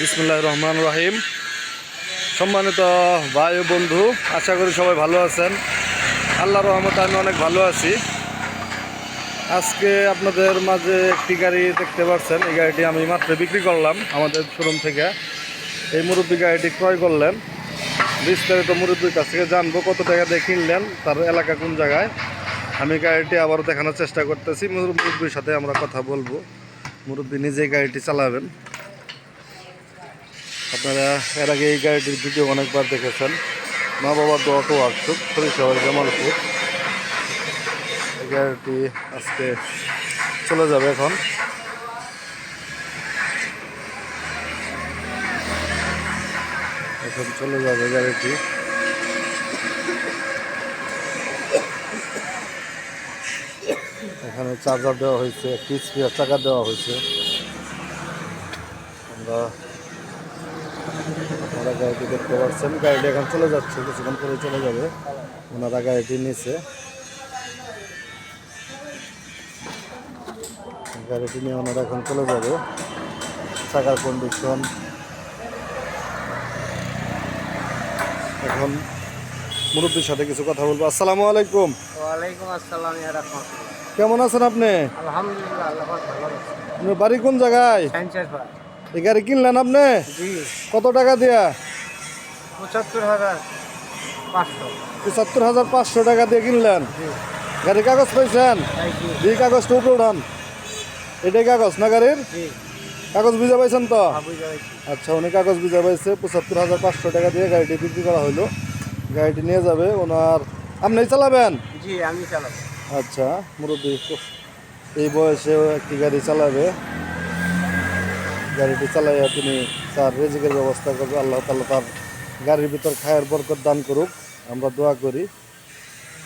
বিসমুল্লাহ রহমান রাহিম। সম্মানিত ভাই ও বন্ধু, আশা করি সবাই ভালো আছেন। আল্লাহ রহমত আমি অনেক ভালো আছি। আজকে আপনাদের মাঝে একটি গাড়ি দেখতে পাচ্ছেন। এই গাড়িটি আমি মাত্র বিক্রি করলাম আমাদের শোরুম থেকে। এই মুরব্বী গাড়িটি ক্রয় করলেন। বিস্তারিত মুরব্বীর কাছ থেকে জানব কত টাকা দিয়ে কিনলেন, তার এলাকা কোন জায়গায়। আমি গাড়িটি আবারও দেখানোর চেষ্টা করতেছি। মুরব্বীর সাথে আমরা কথা বলব। মুরব্বী নিজেই গাড়িটি চালাবেন। আপনারা এর আগে এই গাড়িটির ভিডিও অনেকবার দেখেছেন। মা বাবার দোয়াটো ওয়ার্কশপ সরিষাবাড়ি জামালপুর এই গাড়িটি আজকে চলে যাবে এখন। এখন চলে যাবে গাড়িটি। এখানে চার্জার দেওয়া হয়েছে, একটি স্পেয়ার চাকা দেওয়া হয়েছে। আমরা ওনারা গাড়িটি দেখতে পাচ্ছেন। গাড়িটি এখন চলে যাচ্ছে কিছুক্ষণ পরে চলে যাবে। ওনারা গাড়িটি নিচে গাড়িটি নিয়ে ওনারা এখন চলে যাবে। চাকার কন্ডিশন এখন মুরব্বীর সাথে কিছু কথা বলব। আসসালামু আলাইকুম। ওয়ালাইকুম আসসালাম ইয়া রাহমাতুল্লাহ কেমন আছেন আপনি? আলহামদুলিল্লাহ আল্লাহ ভালো আছে। আপনার বাড়ি কোন জায়গায়? সাইন্সের এই গাড়ি কিনলেন আপনি? কত টাকা দিয়া? পঁচাত্তর হাজার পাঁচশো। পঁচাত্তর হাজার পাঁচশো টাকা দিয়ে কিনলেন? গাড়ির কাগজ পাইছেন? এই কাগজটা উপরে উঠান। এটাই কাগজ না গাড়ির? কাগজ বুঝে পাইছেন তো? আচ্ছা উনি কাগজ বুঝে পাইছে পঁচাত্তর হাজার পাঁচশো টাকা দিয়ে গাড়িটি বিক্রি করা হলো গাড়িটি নিয়ে যাবে ওনার আপনি চালাবেন? জি আমি চালাবো। আচ্ছা মুরব্বী এই বয়সেও একটি গাড়ি চালাবে। গাড়িটি চালাইয়া তিনি তার রেজিকের ব্যবস্থা করবে। আল্লাহ তাল্লাহ তার গাড়ির ভিতর খায়ের বরকত দান করুক। আমরা দোয়া করি।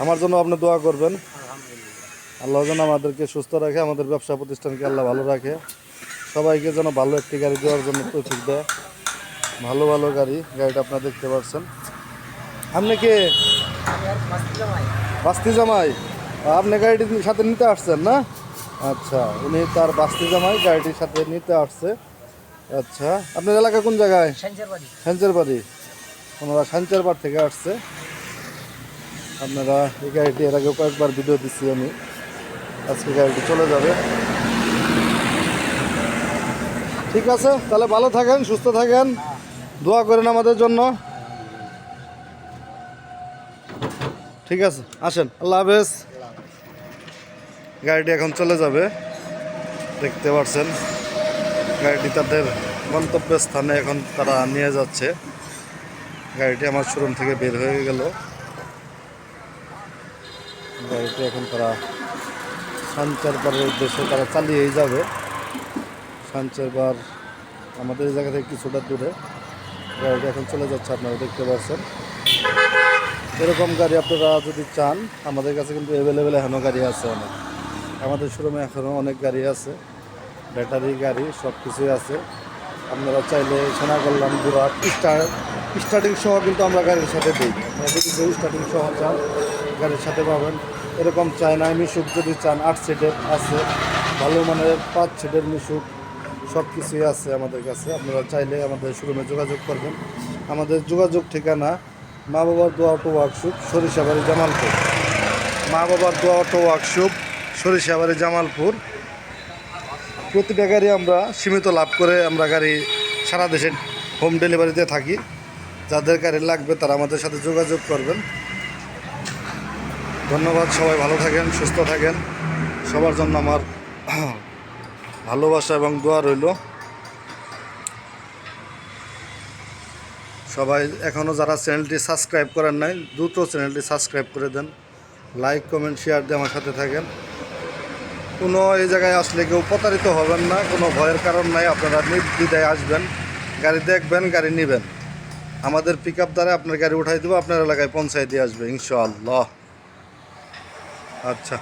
আমার জন্য আপনি দোয়া করবেন। আল্লাহ যেন আমাদেরকে সুস্থ রাখে, আমাদের ব্যবসা প্রতিষ্ঠানকে আল্লাহ ভালো রাখে। সবাইকে যেন ভালো একটি গাড়ি দেওয়ার জন্য তৌফিক দেয়। ভালো ভালো গাড়ি, গাড়িটা আপনারা দেখতে পাচ্ছেন। আপনি কে? বাস্তি জামাই। আপনি গাড়িটির সাথে নিতে আসছেন না? আচ্ছা উনি তার বাস্তি জামাই গাড়িটির সাথে নিতে আসছে। আচ্ছা আপনার এলাকা কোন জায়গায়? সাইন্সের বাড়ি সাঞ্চের ওনারা সাঞ্চের বাড়ি থেকে আসছে। আপনারা এই গাড়িটি এর আগে কয়েকবার ভিডিও দিচ্ছি আমি। আজকে গাড়িটি চলে যাবে। ঠিক আছে তাহলে ভালো থাকেন সুস্থ থাকেন। দোয়া করেন আমাদের জন্য। ঠিক আছে আসেন। আল্লাহ হাফেজ। গাড়িটি এখন চলে যাবে। দেখতে পাচ্ছেন গাড়িটি তাদের গন্তব্য স্থানে এখন তারা নিয়ে যাচ্ছে। গাড়িটি আমার শোরুম থেকে বের হয়ে গেল। গাড়িটি এখন তারা সাঞ্চারবারের উদ্দেশ্যে তারা চালিয়েই যাবে। সাঞ্চারবার আমাদের এই জায়গা থেকে কিছুটা দূরে। গাড়িটি এখন চলে যাচ্ছে, আপনারা দেখতে পাচ্ছেন। এরকম গাড়ি আপনারা যদি চান, আমাদের কাছে কিন্তু অ্যাভেলেবেল এখনও গাড়ি আছে অনেক। আমাদের শোরুমে এখনও অনেক গাড়ি আছে। ব্যাটারি, গাড়ি সব কিছুই আছে। আপনারা চাইলে সোনা করলাম বুড়াট স্টার, স্টার্টিং সহ কিন্তু আমরা গাড়ির সাথে দিই। আপনারা যদি কেউ স্টার্টিং সহ চান, গাড়ির সাথে পাবেন। এরকম চায়না মিশুক যদি চান, আট সিটের আছে। ভালো মানের পাঁচ সিটের মিশুক সব কিছুই আছে আমাদের কাছে। আপনারা চাইলে আমাদের শোরুমে যোগাযোগ করবেন। আমাদের যোগাযোগ ঠিকানা মা বাবার দোয়া অটো ওয়ার্কশপ, সরিষাবাড়ি, জামালপুর। মা বাবার দোয়া অটো ওয়ার্কশপ, সরিষাবাড়ি, জামালপুর। প্রতিটা গাড়ি আমরা সীমিত লাভ করে আমরা গাড়ি সারা দেশে হোম ডেলিভারিতে থাকি। যাদের গাড়ি লাগবে তারা আমাদের সাথে যোগাযোগ করবেন। ধন্যবাদ, সবাই ভালো থাকেন, সুস্থ থাকেন। সবার জন্য আমার ভালোবাসা এবং দোয়া রইল। সবাই এখনও যারা চ্যানেলটি সাবস্ক্রাইব করেন নাই, দ্রুত চ্যানেলটি সাবস্ক্রাইব করে দেন। লাইক, কমেন্ট শেয়ার দিয়ে আমার সাথে থাকেন। কোনো এই জায়গায় আসলে কেউ প্রতারিত হবেন না, কোনো ভয়ের কারণ নাই, আপনারা নির্দ্বিধায় আসবেন, গাড়ি দেখবেন, গাড়ি নেবেন। আমাদের পিক আপ দ্বারা আপনার গাড়ি উঠাই দেবো, আপনার এলাকায় পৌঁছায় দিয়ে আসবে, ইনশাআল্লাহ। আচ্ছা।